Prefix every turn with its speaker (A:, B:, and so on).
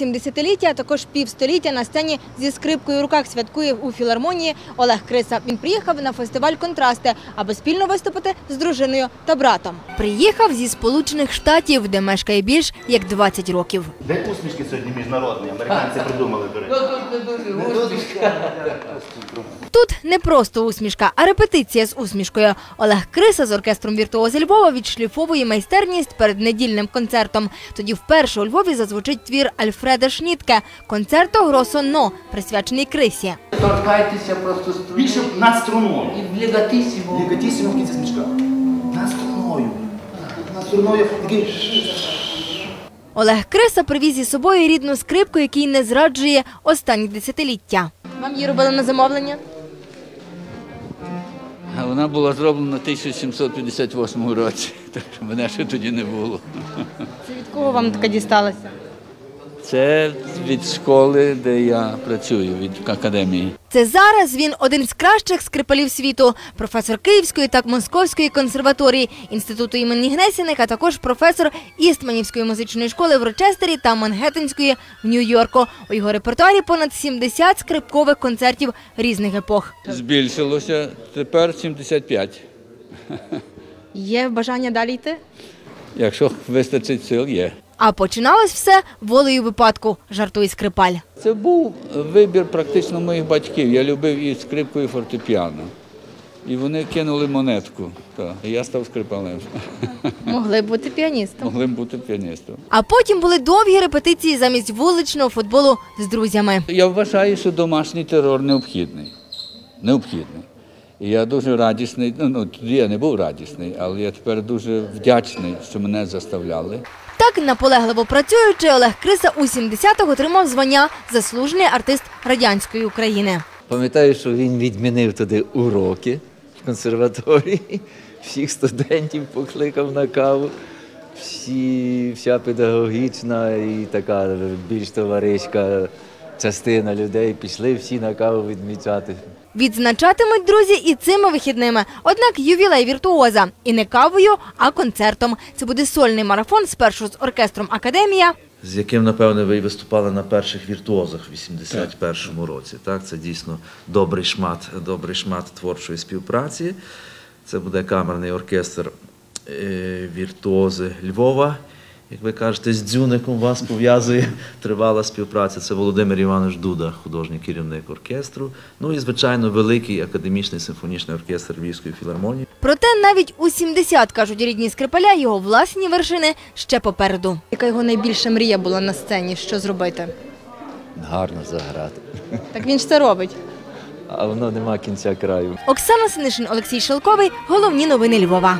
A: 70-ліття, а також півстоліття на сцені зі скрипкою в руках святкує у філармонії Олег Криса. Він приїхав на фестиваль «Контрасти», аби спільно виступити з дружиною та братом. Приїхав зі Сполучених Штатів, де мешкає більш як 20 років.
B: Де усмішки сьогодні міжнародні? Американці придумали, до речі.
A: Тут не просто усмішка, а репетиція з усмішкою. Олег Криса з оркестром «Віртуози Львова» відшліфовує майстерність перед недільним концертом. Тоді вперше у Львові зазвучить твір Альфреда Шнітке «Концерто Гросо Но», присвячений Крисі.
C: Торкайтеся просто.
B: Більше над струною.
C: І легатисімо.
B: Лігатісимо в кінці смішка. Над струною. Над струною. Такий...
A: Олег Креса привіз із собою рідну скрипку, який не зраджує останні десятиліття. Вам її робили на замовлення?
D: Вона була зроблена в 1758 році, так що мене ще тоді не було.
A: Це від кого вам така дісталася?
D: Це від школи, де я працюю, від академії.
A: Це зараз він один з кращих скрипалів світу, професор Київської та Московської консерваторії, інституту імені Гнесіних, а також професор Істманівської музичної школи в Рочестері та Мангеттенської в Нью-Йорку. У його репертуарі понад 70 скрипкових концертів різних епох.
D: Збільшилося, тепер 75.
A: Є бажання далі йти?
D: Якщо вистачить сил, є.
A: А починалось все волею випадку, жартує скрипаль.
D: Це був вибір практично моїх батьків. Я любив і скрипку, і фортепіано. І вони кинули монетку. Так. І я став скрипалем.
A: Могли б бути піаністом.
D: Могли б бути піаністом.
A: А потім були довгі репетиції замість вуличного футболу з друзями.
D: Я вважаю, що домашній терор необхідний. Необхідний. І я дуже радісний. Ну, ну тоді я не був радісний, але я тепер дуже вдячний, що мене заставляли.
A: Так, наполегливо працюючи, Олег Криса у 70-х отримав звання заслужений артист радянської України.
E: Пам'ятаю, що він відмінив туди уроки в консерваторії, всіх студентів покликав на каву. Всі, вся педагогічна і така більш товариська частина людей пішли всі на каву відмічати.
A: Відзначатимуть друзі і цими вихідними. Однак ювілей віртуоза і не кавою, а концертом. Це буде сольний марафон спершу з оркестром Академія.
F: з яким, напевне, ви виступали на перших віртуозах в 81-му році. Так, це дійсно добрий шмат, добрий шмат творчої співпраці. Це буде камерний оркестр е, віртуози Львова. Як ви кажете, з дзюником вас пов'язує тривала співпраця. Це Володимир Іванович Дуда, художній керівник оркестру. Ну і, звичайно, великий академічний симфонічний оркестр Львівської філармонії.
A: Проте навіть у 70, кажуть рідні скрипаля, його власні вершини ще попереду. Яка його найбільша мрія була на сцені? Що зробити?
E: Гарно заграти.
A: Так він ж це робить.
E: А воно нема кінця краю.
A: Оксана Синишин, Олексій Шелковий. Головні новини Львова.